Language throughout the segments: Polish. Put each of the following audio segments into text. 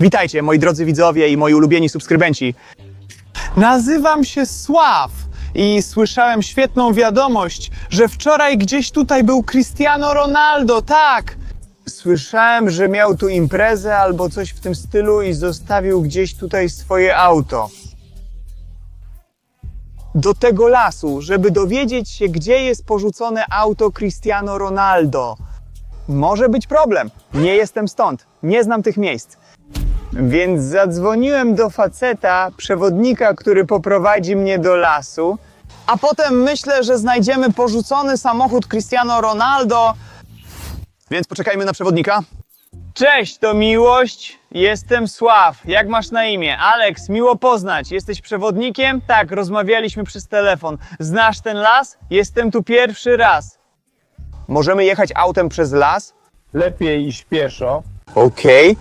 Witajcie, moi drodzy widzowie i moi ulubieni subskrybenci. Nazywam się Sław i słyszałem świetną wiadomość, że wczoraj gdzieś tutaj był Cristiano Ronaldo, tak. Słyszałem, że miał tu imprezę albo coś w tym stylu i zostawił gdzieś tutaj swoje auto. Do tego lasu, żeby dowiedzieć się, gdzie jest porzucone auto Cristiano Ronaldo. Może być problem. Nie jestem stąd. Nie znam tych miejsc. Więc zadzwoniłem do faceta, przewodnika, który poprowadzi mnie do lasu, a potem myślę, że znajdziemy porzucony samochód Cristiano Ronaldo. Więc poczekajmy na przewodnika. Cześć, to Miłość. Jestem Sław. Jak masz na imię? Alex, miło poznać. Jesteś przewodnikiem? Tak, rozmawialiśmy przez telefon. Znasz ten las? Jestem tu pierwszy raz. Możemy jechać autem przez las? Lepiej iść pieszo. Okej.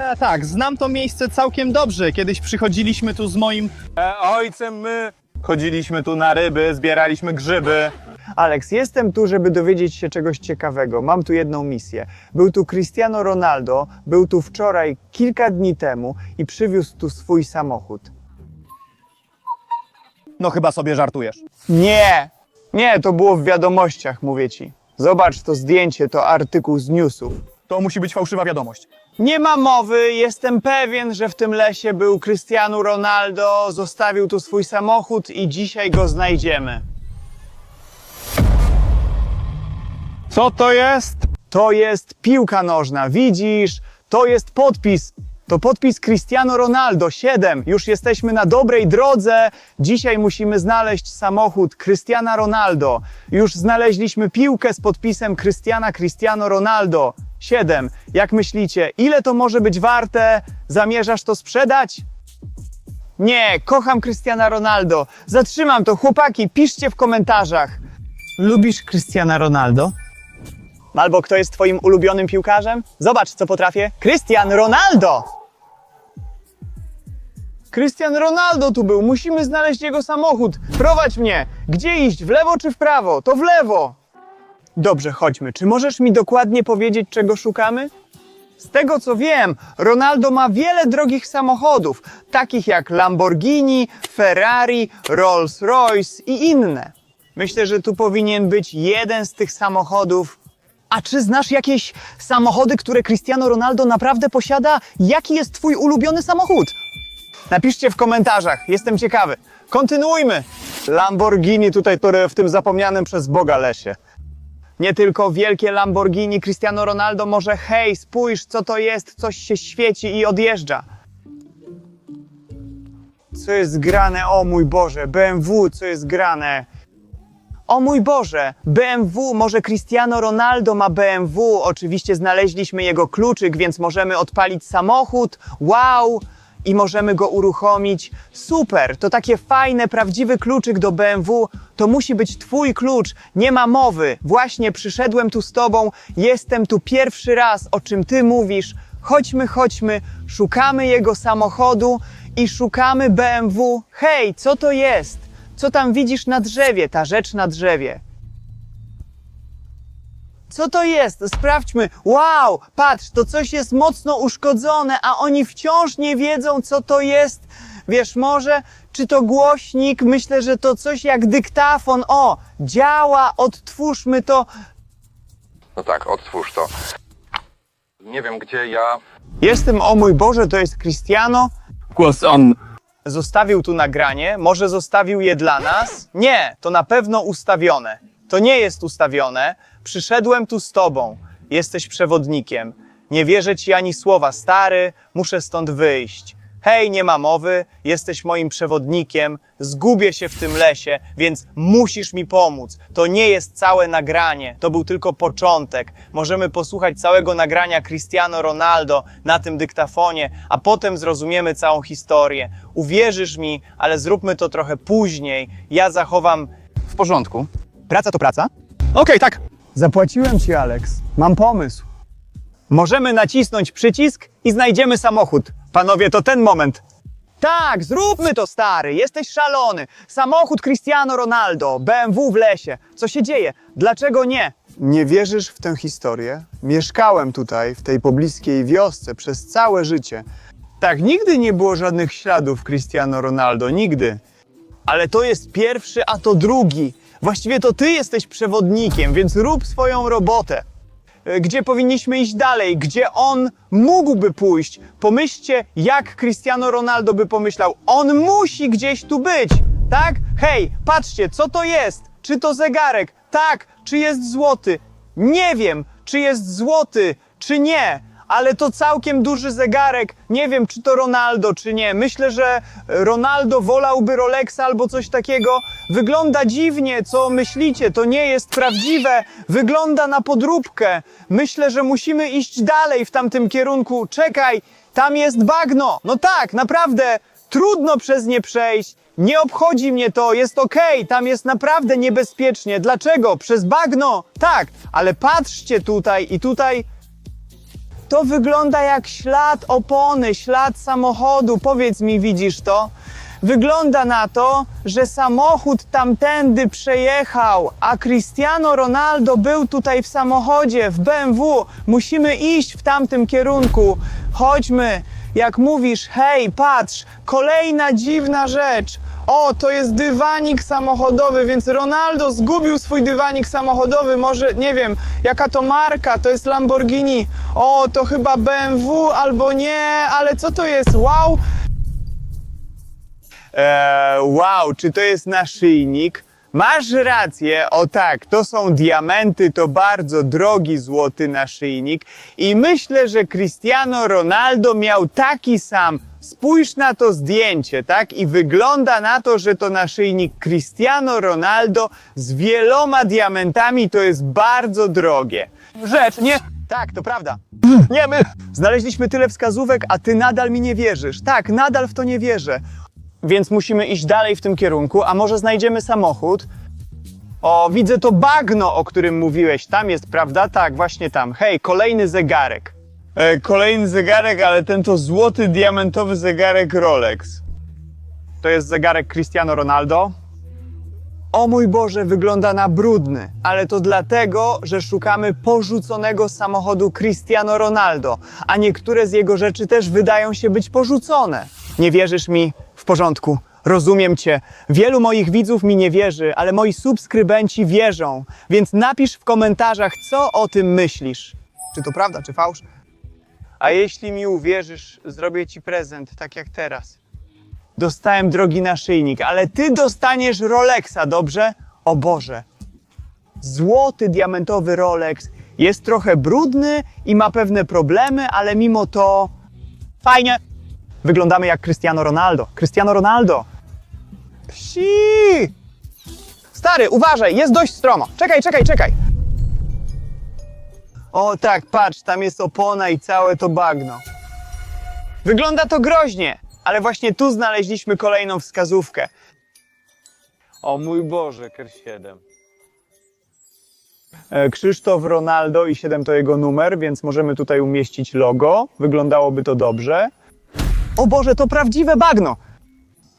E, tak, znam to miejsce całkiem dobrze. Kiedyś przychodziliśmy tu z moim E, ojcem my chodziliśmy tu na ryby, zbieraliśmy grzyby. Alex, jestem tu, żeby dowiedzieć się czegoś ciekawego. Mam tu jedną misję. Był tu Cristiano Ronaldo, był tu wczoraj, kilka dni temu i przywiózł tu swój samochód. No chyba sobie żartujesz. Nie, nie, to było w wiadomościach, mówię ci. Zobacz to zdjęcie, to artykuł z newsów. To musi być fałszywa wiadomość. Nie ma mowy, jestem pewien, że w tym lesie był Cristiano Ronaldo, zostawił tu swój samochód i dzisiaj go znajdziemy. Co to jest? To jest piłka nożna, widzisz? To jest podpis. To podpis Cristiano Ronaldo 7. Już jesteśmy na dobrej drodze. Dzisiaj musimy znaleźć samochód Cristiana Ronaldo. Już znaleźliśmy piłkę z podpisem Cristiana Cristiano Ronaldo 7. Jak myślicie, ile to może być warte? Zamierzasz to sprzedać? Nie, kocham Cristiana Ronaldo. Zatrzymam to, chłopaki, piszcie w komentarzach. Lubisz Cristiana Ronaldo? Albo kto jest twoim ulubionym piłkarzem? Zobacz, co potrafię. Cristian Ronaldo! Cristian Ronaldo tu był. Musimy znaleźć jego samochód. Prowadź mnie. Gdzie iść? W lewo czy w prawo? To w lewo. Dobrze, chodźmy. Czy możesz mi dokładnie powiedzieć, czego szukamy? Z tego co wiem, Ronaldo ma wiele drogich samochodów, takich jak Lamborghini, Ferrari, Rolls-Royce i inne. Myślę, że tu powinien być jeden z tych samochodów. A czy znasz jakieś samochody, które Cristiano Ronaldo naprawdę posiada? Jaki jest twój ulubiony samochód? Napiszcie w komentarzach, jestem ciekawy. Kontynuujmy. Lamborghini tutaj to w tym zapomnianym przez Boga lesie. Nie tylko wielkie Lamborghini Cristiano Ronaldo, może hej, spójrz co to jest, coś się świeci i odjeżdża. Co jest grane? O mój Boże, BMW, co jest grane? O mój Boże, BMW, może Cristiano Ronaldo ma BMW. Oczywiście znaleźliśmy jego kluczyk, więc możemy odpalić samochód. Wow! I możemy go uruchomić. Super, to takie fajne, prawdziwy kluczyk do BMW. To musi być twój klucz, nie ma mowy. Właśnie przyszedłem tu z tobą, jestem tu pierwszy raz, o czym ty mówisz. Chodźmy, chodźmy, szukamy jego samochodu i szukamy BMW. Hej, co to jest? Co tam widzisz na drzewie, ta rzecz na drzewie? Co to jest? Sprawdźmy. Wow, patrz, to coś jest mocno uszkodzone, a oni wciąż nie wiedzą, co to jest. Wiesz, może, czy to głośnik? Myślę, że to coś jak dyktafon. O, działa, odtwórzmy to. No tak, odtwórz to. Nie wiem, gdzie ja. Jestem, o mój Boże, to jest Cristiano. Głos on. Zostawił tu nagranie, może zostawił je dla nas? Nie, to na pewno ustawione. To nie jest ustawione. Przyszedłem tu z tobą. Jesteś przewodnikiem. Nie wierzę ci ani słowa, stary, muszę stąd wyjść. Hej, nie ma mowy, jesteś moim przewodnikiem, zgubię się w tym lesie, więc musisz mi pomóc. To nie jest całe nagranie, to był tylko początek. Możemy posłuchać całego nagrania Cristiano Ronaldo na tym dyktafonie, a potem zrozumiemy całą historię. Uwierzysz mi, ale zróbmy to trochę później. Ja zachowam W porządku. Praca to praca? Okej, tak. Zapłaciłem ci, Alex. Mam pomysł. Możemy nacisnąć przycisk i znajdziemy samochód. Panowie, to ten moment. Tak, zróbmy to, stary. Jesteś szalony. Samochód Cristiano Ronaldo, BMW w lesie. Co się dzieje? Dlaczego nie? Nie wierzysz w tę historię? Mieszkałem tutaj, w tej pobliskiej wiosce przez całe życie. Tak, nigdy nie było żadnych śladów Cristiano Ronaldo, nigdy. Ale to jest pierwszy, a to drugi. Właściwie to ty jesteś przewodnikiem, więc rób swoją robotę. E, Gdzie powinniśmy iść dalej? Gdzie on mógłby pójść? Pomyślcie, jak Cristiano Ronaldo by pomyślał. On musi gdzieś tu być, tak? Hej, patrzcie, co to jest? Czy to zegarek? Tak. Czy jest złoty? Nie wiem, czy jest złoty, czy nie ale to całkiem duży zegarek. Nie wiem, czy to Ronaldo, czy nie. Myślę, że Ronaldo wolałby Rolexa albo coś takiego. Wygląda dziwnie, co myślicie? To nie jest prawdziwe. Wygląda na podróbkę. Myślę, że musimy iść dalej w tamtym kierunku. Czekaj, tam jest bagno. No tak, naprawdę. Trudno przez nie przejść. Nie obchodzi mnie to, jest okej, tam jest naprawdę niebezpiecznie. Dlaczego? Przez bagno? Tak, ale patrzcie tutaj i tutaj to wygląda jak ślad opony, ślad samochodu. Powiedz mi, widzisz to? Wygląda na to, że samochód tamtędy przejechał, a Cristiano Ronaldo był tutaj w samochodzie, w BMW. Musimy iść w tamtym kierunku. Chodźmy. Jak mówisz, hej, patrz, kolejna dziwna rzecz. O, to jest dywanik samochodowy, więc Ronaldo zgubił swój dywanik samochodowy. Może, nie wiem, jaka to marka, to jest Lamborghini. O, to chyba BMW albo nie, ale co to jest? Wow! Eee, wow, czy to jest naszyjnik? Masz rację, o tak, to są diamenty, to bardzo drogi złoty naszyjnik i myślę, że Cristiano Ronaldo miał taki sam. Spójrz na to zdjęcie, tak? I wygląda na to, że to naszyjnik Cristiano Ronaldo z wieloma diamentami to jest bardzo drogie. Rzecz, nie? Tak, to prawda. Nie, my znaleźliśmy tyle wskazówek, a ty nadal mi nie wierzysz. Tak, nadal w to nie wierzę. Więc musimy iść dalej w tym kierunku, a może znajdziemy samochód? O, widzę to bagno, o którym mówiłeś. Tam jest, prawda? Tak, właśnie tam. Hej, kolejny zegarek. E, kolejny zegarek, ale ten to złoty, diamentowy zegarek Rolex. To jest zegarek Cristiano Ronaldo. O mój Boże, wygląda na brudny, ale to dlatego, że szukamy porzuconego samochodu Cristiano Ronaldo, a niektóre z jego rzeczy też wydają się być porzucone. Nie wierzysz mi? W porządku. Rozumiem cię. Wielu moich widzów mi nie wierzy, ale moi subskrybenci wierzą. Więc napisz w komentarzach, co o tym myślisz. Czy to prawda, czy fałsz? A jeśli mi uwierzysz, zrobię ci prezent, tak jak teraz. Dostałem drogi naszyjnik, ale ty dostaniesz Rolexa, dobrze? O Boże. Złoty diamentowy Rolex jest trochę brudny i ma pewne problemy, ale mimo to fajnie. Wyglądamy jak Cristiano Ronaldo. Cristiano Ronaldo. Psi! Stary, uważaj, jest dość stromo. Czekaj, czekaj, czekaj. O tak, patrz, tam jest opona i całe to bagno. Wygląda to groźnie, ale właśnie tu znaleźliśmy kolejną wskazówkę. O mój Boże, Ker 7. E, Krzysztof Ronaldo i 7 to jego numer, więc możemy tutaj umieścić logo. Wyglądałoby to dobrze. O Boże, to prawdziwe bagno!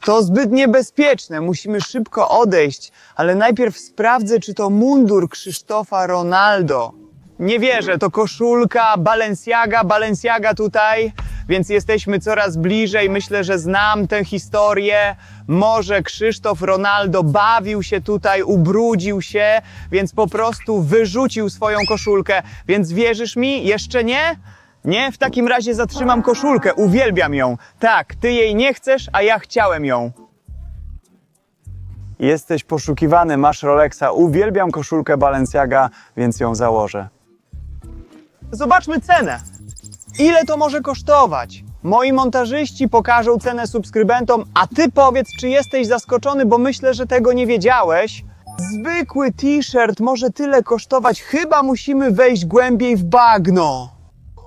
To zbyt niebezpieczne, musimy szybko odejść, ale najpierw sprawdzę, czy to mundur Krzysztofa Ronaldo. Nie wierzę, to koszulka Balenciaga, Balenciaga tutaj, więc jesteśmy coraz bliżej. Myślę, że znam tę historię. Może Krzysztof Ronaldo bawił się tutaj, ubrudził się, więc po prostu wyrzucił swoją koszulkę. Więc wierzysz mi? Jeszcze nie? Nie? W takim razie zatrzymam koszulkę. Uwielbiam ją. Tak, ty jej nie chcesz, a ja chciałem ją. Jesteś poszukiwany, masz Rolexa. Uwielbiam koszulkę Balenciaga, więc ją założę. Zobaczmy cenę. Ile to może kosztować? Moi montażyści pokażą cenę subskrybentom, a ty powiedz, czy jesteś zaskoczony, bo myślę, że tego nie wiedziałeś. Zwykły t-shirt może tyle kosztować, chyba musimy wejść głębiej w bagno.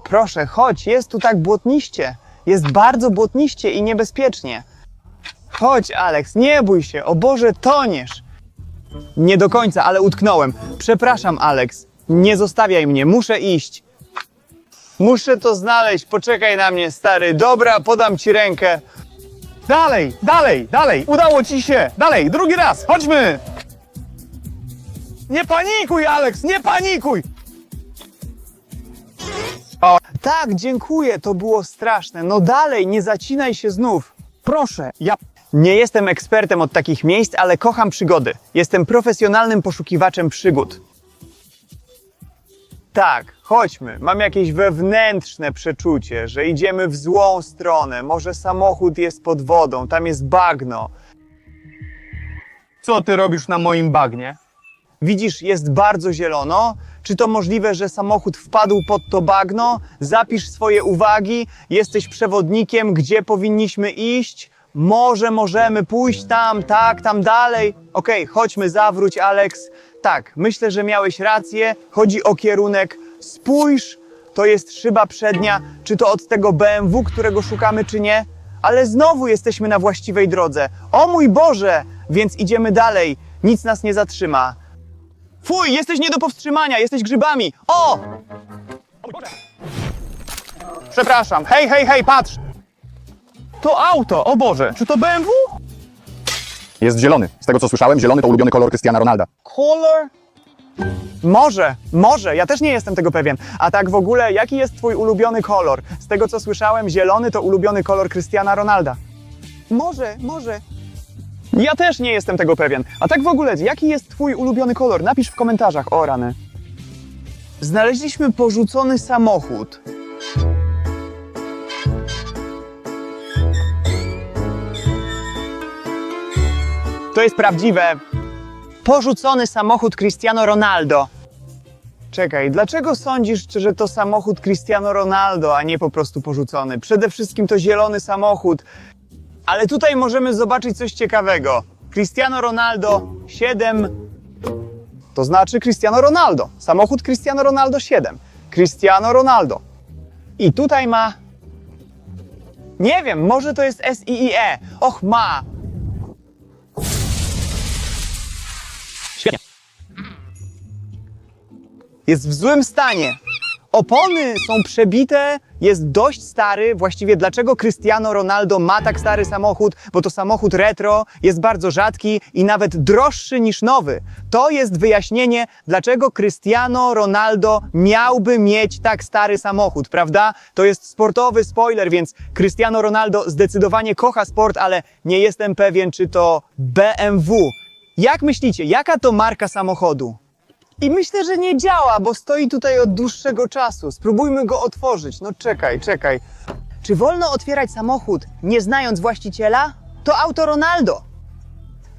Proszę, chodź, jest tu tak błotniście. Jest bardzo błotniście i niebezpiecznie. Chodź, Alex, nie bój się, o Boże, toniesz. Nie do końca, ale utknąłem. Przepraszam, Alex. Nie zostawiaj mnie, muszę iść. Muszę to znaleźć, poczekaj na mnie, stary. Dobra, podam ci rękę. Dalej, dalej, dalej! Udało ci się! Dalej, drugi raz! Chodźmy! Nie panikuj, Alex, nie panikuj! O, Tak, dziękuję, to było straszne. No dalej, nie zacinaj się znów. Proszę, ja... Nie jestem ekspertem od takich miejsc, ale kocham przygody. Jestem profesjonalnym poszukiwaczem przygód. Tak, chodźmy. Mam jakieś wewnętrzne przeczucie, że idziemy w złą stronę. Może samochód jest pod wodą, tam jest bagno. Co ty robisz na moim bagnie? Widzisz, jest bardzo zielono. Czy to możliwe, że samochód wpadł pod to bagno? Zapisz swoje uwagi. Jesteś przewodnikiem, gdzie powinniśmy iść. Może możemy pójść tam, tak, tam dalej. Okej, chodźmy, zawróć, Alex. Tak, myślę, że miałeś rację. Chodzi o kierunek. Spójrz, to jest szyba przednia. Czy to od tego BMW, którego szukamy, czy nie? Ale znowu jesteśmy na właściwej drodze. O mój Boże! Więc idziemy dalej. Nic nas nie zatrzyma. Fuj, jesteś nie do powstrzymania, jesteś grzybami. O! Przepraszam. Hej, hej, hej, patrz! To auto, o Boże, czy to BMW? Jest zielony. Z tego co słyszałem, zielony to ulubiony kolor Cristiana Ronalda. Kolor? Może, może, ja też nie jestem tego pewien. A tak w ogóle, jaki jest twój ulubiony kolor? Z tego co słyszałem, zielony to ulubiony kolor Cristiana Ronalda. Może, może. Ja też nie jestem tego pewien. A tak w ogóle, jaki jest twój ulubiony kolor? Napisz w komentarzach, o rany. Znaleźliśmy porzucony samochód. To jest prawdziwe. Porzucony samochód Cristiano Ronaldo. Czekaj, dlaczego sądzisz, że to samochód Cristiano Ronaldo, a nie po prostu porzucony? Przede wszystkim to zielony samochód. Ale tutaj możemy zobaczyć coś ciekawego. Cristiano Ronaldo 7. To znaczy Cristiano Ronaldo. Samochód Cristiano Ronaldo 7. Cristiano Ronaldo. I tutaj ma. Nie wiem, może to jest SIIE. Och, ma. Jest w złym stanie. Opony są przebite, jest dość stary. Właściwie dlaczego Cristiano Ronaldo ma tak stary samochód? Bo to samochód retro, jest bardzo rzadki i nawet droższy niż nowy. To jest wyjaśnienie, dlaczego Cristiano Ronaldo miałby mieć tak stary samochód, prawda? To jest sportowy spoiler, więc Cristiano Ronaldo zdecydowanie kocha sport, ale nie jestem pewien, czy to BMW. Jak myślicie, jaka to marka samochodu? I myślę, że nie działa, bo stoi tutaj od dłuższego czasu. Spróbujmy go otworzyć. No czekaj, czekaj. Czy wolno otwierać samochód, nie znając właściciela? To auto Ronaldo.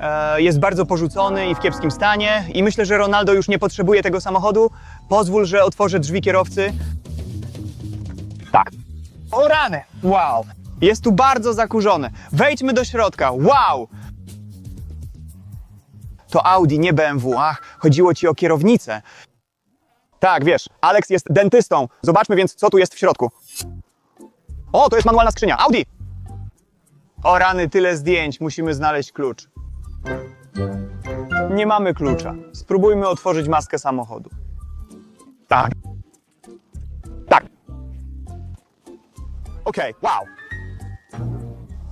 E, jest bardzo porzucony i w kiepskim stanie i myślę, że Ronaldo już nie potrzebuje tego samochodu. Pozwól, że otworzę drzwi kierowcy. Tak. O rany! Wow! Jest tu bardzo zakurzone. Wejdźmy do środka. Wow! To Audi, nie BMW. Ach, chodziło ci o kierownicę. Tak, wiesz, Alex jest dentystą. Zobaczmy więc, co tu jest w środku. O, to jest manualna skrzynia. Audi! O rany, tyle zdjęć. Musimy znaleźć klucz. Nie mamy klucza. Spróbujmy otworzyć maskę samochodu. Tak. Tak. Okej, wow.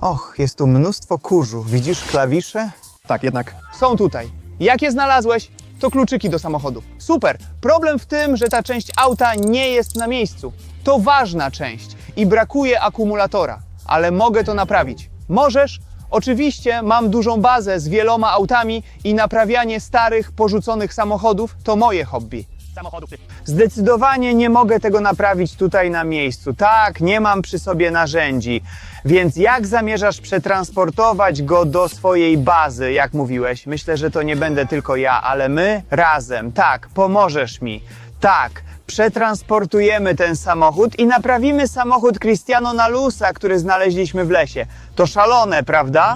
Och, jest tu mnóstwo kurzu. Widzisz klawisze? Tak, jednak. Są tutaj. Jak je znalazłeś? To kluczyki do samochodów. Super. Problem w tym, że ta część auta nie jest na miejscu. To ważna część i brakuje akumulatora, ale mogę to naprawić. Możesz? Oczywiście mam dużą bazę z wieloma autami i naprawianie starych, porzuconych samochodów to moje hobby. Samochodów. Zdecydowanie nie mogę tego naprawić tutaj na miejscu. Tak, nie mam przy sobie narzędzi. Więc jak zamierzasz przetransportować go do swojej bazy, jak mówiłeś? Myślę, że to nie będę tylko ja, ale my razem. Tak, pomożesz mi. Tak, przetransportujemy ten samochód i naprawimy samochód Cristiano Nalusa, który znaleźliśmy w lesie. To szalone, prawda?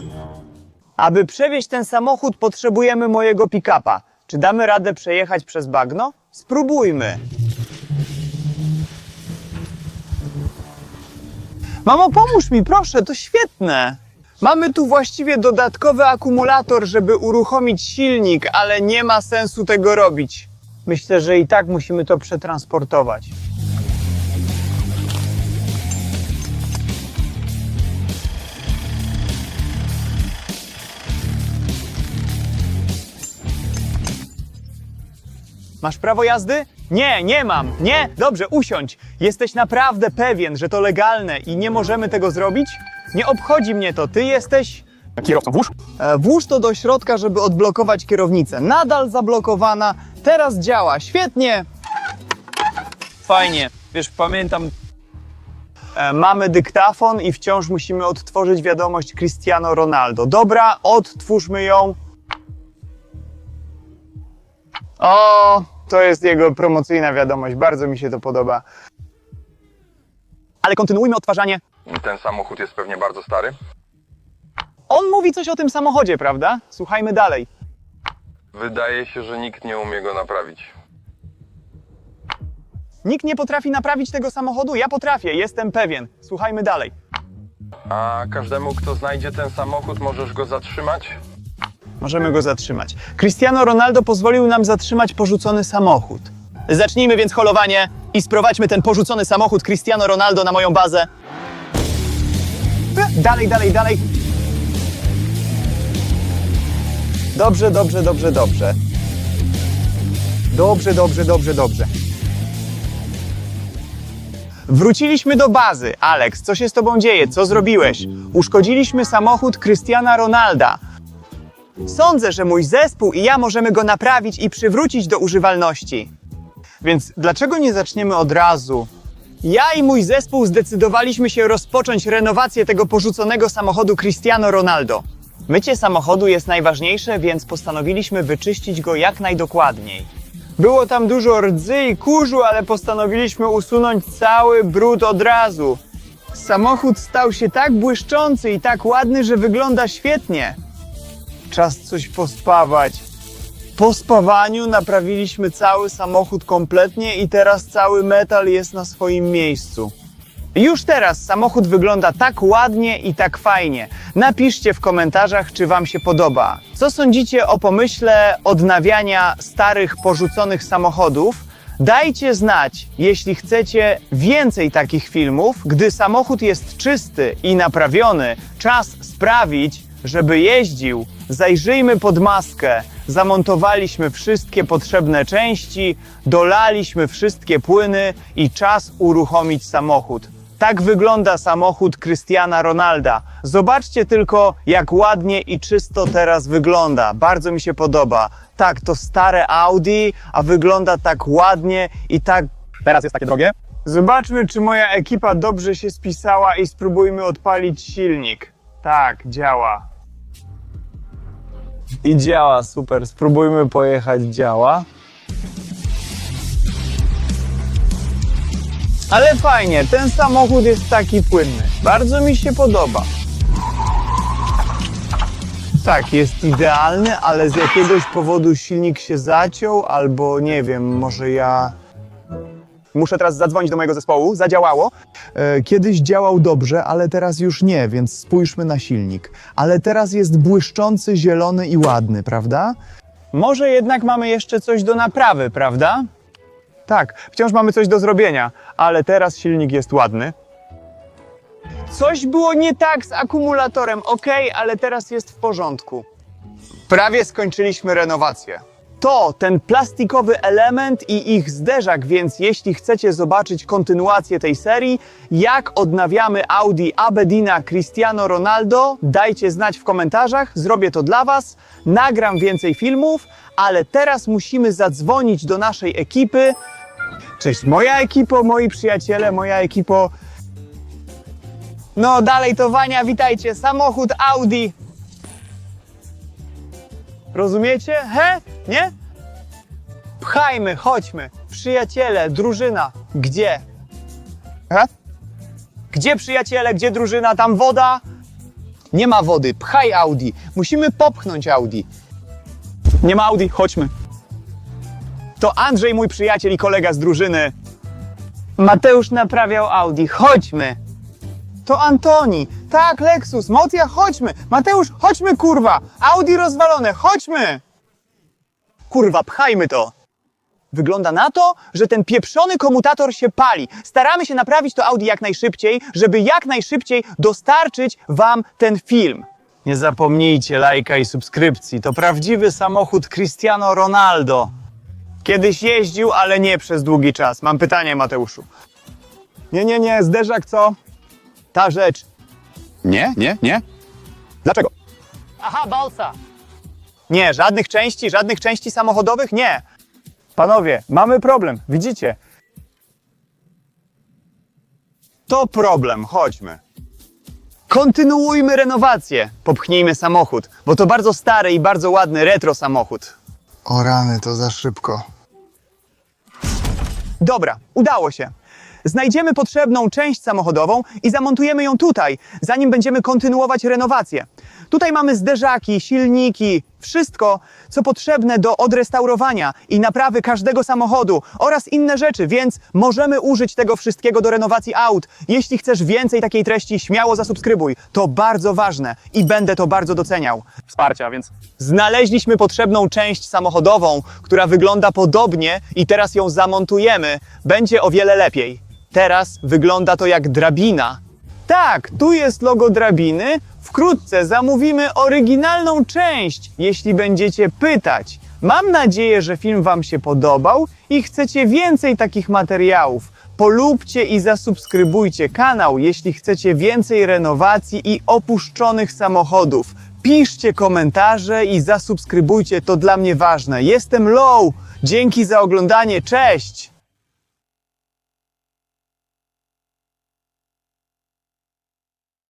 Aby przewieźć ten samochód, potrzebujemy mojego pick-upa. Czy damy radę przejechać przez bagno? Spróbujmy. Mamo, pomóż mi, proszę, to świetne. Mamy tu właściwie dodatkowy akumulator, żeby uruchomić silnik, ale nie ma sensu tego robić. Myślę, że i tak musimy to przetransportować. Masz prawo jazdy? Nie, nie mam. Nie? Dobrze, usiądź. Jesteś naprawdę pewien, że to legalne i nie możemy tego zrobić? Nie obchodzi mnie to. Ty jesteś... Kierowcą włóż? E, Włóż to do środka, żeby odblokować kierownicę. Nadal zablokowana. Teraz działa. Świetnie. Fajnie. Wiesz, pamiętam... E, mamy dyktafon i wciąż musimy odtworzyć wiadomość Cristiano Ronaldo. Dobra, odtwórzmy ją. O, to jest jego promocyjna wiadomość. Bardzo mi się to podoba. Ale kontynuujmy odtwarzanie. Ten samochód jest pewnie bardzo stary. On mówi coś o tym samochodzie, prawda? Słuchajmy dalej. Wydaje się, że nikt nie umie go naprawić. Nikt nie potrafi naprawić tego samochodu? Ja potrafię, jestem pewien. Słuchajmy dalej. A każdemu, kto znajdzie ten samochód, możesz go zatrzymać? Możemy go zatrzymać. Cristiano Ronaldo pozwolił nam zatrzymać porzucony samochód. Zacznijmy więc holowanie i sprowadźmy ten porzucony samochód Cristiano Ronaldo na moją bazę. Dalej, dalej, dalej. Dobrze, dobrze, dobrze, dobrze. Dobrze, dobrze, dobrze, dobrze. Wróciliśmy do bazy. Alex, co się z tobą dzieje? Co zrobiłeś? Uszkodziliśmy samochód Cristiana Ronalda. Sądzę, że mój zespół i ja możemy go naprawić i przywrócić do używalności. Więc dlaczego nie zaczniemy od razu? Ja i mój zespół zdecydowaliśmy się rozpocząć renowację tego porzuconego samochodu Cristiano Ronaldo. Mycie samochodu jest najważniejsze, więc postanowiliśmy wyczyścić go jak najdokładniej. Było tam dużo rdzy i kurzu, ale postanowiliśmy usunąć cały brud od razu. Samochód stał się tak błyszczący i tak ładny, że wygląda świetnie. Czas coś pospawać. Po spawaniu naprawiliśmy cały samochód kompletnie i teraz cały metal jest na swoim miejscu. Już teraz samochód wygląda tak ładnie i tak fajnie. Napiszcie w komentarzach, czy Wam się podoba. Co sądzicie o pomyśle odnawiania starych, porzuconych samochodów? Dajcie znać, jeśli chcecie więcej takich filmów. Gdy samochód jest czysty i naprawiony, czas sprawić, żeby jeździł. Zajrzyjmy pod maskę. Zamontowaliśmy wszystkie potrzebne części, dolaliśmy wszystkie płyny i czas uruchomić samochód. Tak wygląda samochód Cristiana Ronalda. Zobaczcie tylko, jak ładnie i czysto teraz wygląda. Bardzo mi się podoba. Tak, to stare Audi, a wygląda tak ładnie i tak Teraz jest takie drogie. Zobaczmy, czy moja ekipa dobrze się spisała i spróbujmy odpalić silnik. Tak, działa. I działa, super. Spróbujmy pojechać, działa. Ale fajnie, ten samochód jest taki płynny. Bardzo mi się podoba. Tak, jest idealny, ale z jakiegoś powodu silnik się zaciął, albo nie wiem, może ja Muszę teraz zadzwonić do mojego zespołu. Zadziałało. E, Kiedyś działał dobrze, ale teraz już nie, więc spójrzmy na silnik. Ale teraz jest błyszczący, zielony i ładny, prawda? Może jednak mamy jeszcze coś do naprawy, prawda? Tak, wciąż mamy coś do zrobienia, ale teraz silnik jest ładny. Coś było nie tak z akumulatorem, ok, ale teraz jest w porządku. Prawie skończyliśmy renowację. To ten plastikowy element i ich zderzak, więc jeśli chcecie zobaczyć kontynuację tej serii, jak odnawiamy Audi Abedina Cristiano Ronaldo, dajcie znać w komentarzach, zrobię to dla Was, nagram więcej filmów, ale teraz musimy zadzwonić do naszej ekipy. Cześć, moja ekipo, moi przyjaciele, moja ekipo. No dalej to Wania, witajcie, samochód Audi. Rozumiecie? He? Nie? Pchajmy, chodźmy. Przyjaciele, drużyna. Gdzie? He? Gdzie przyjaciele, gdzie drużyna? Tam woda? Nie ma wody. Pchaj Audi. Musimy popchnąć Audi. Nie ma Audi, chodźmy. To Andrzej, mój przyjaciel i kolega z drużyny. Mateusz naprawiał Audi. Chodźmy. To Antoni. Tak, Lexus. Motia, chodźmy. Mateusz, chodźmy, kurwa. Audi rozwalone, chodźmy. Kurwa, pchajmy to. Wygląda na to, że ten pieprzony komutator się pali. Staramy się naprawić to Audi jak najszybciej, żeby jak najszybciej dostarczyć Wam ten film. Nie zapomnijcie lajka i subskrypcji. To prawdziwy samochód Cristiano Ronaldo. Kiedyś jeździł, ale nie przez długi czas. Mam pytanie, Mateuszu. Nie, nie, nie, zderzak co? Ta rzecz. Nie, nie, nie. Dlaczego? Aha, balsa. Nie, żadnych części, żadnych części samochodowych? Nie. Panowie, mamy problem, widzicie? To problem, chodźmy. Kontynuujmy renowację. Popchnijmy samochód, bo to bardzo stary i bardzo ładny retro samochód. O rany, to za szybko. Dobra, udało się. Znajdziemy potrzebną część samochodową i zamontujemy ją tutaj, zanim będziemy kontynuować renowację. Tutaj mamy zderzaki, silniki, wszystko, co potrzebne do odrestaurowania i naprawy każdego samochodu oraz inne rzeczy, więc możemy użyć tego wszystkiego do renowacji aut. Jeśli chcesz więcej takiej treści, śmiało zasubskrybuj. To bardzo ważne i będę to bardzo doceniał. Wsparcia, więc Znaleźliśmy potrzebną część samochodową, która wygląda podobnie i teraz ją zamontujemy. Będzie o wiele lepiej. Teraz wygląda to jak drabina. Tak, tu jest logo drabiny. Wkrótce zamówimy oryginalną część, jeśli będziecie pytać. Mam nadzieję, że film Wam się podobał i chcecie więcej takich materiałów. Polubcie i zasubskrybujcie kanał, jeśli chcecie więcej renowacji i opuszczonych samochodów. Piszcie komentarze i zasubskrybujcie, to dla mnie ważne. Jestem Low. Dzięki za oglądanie. Cześć!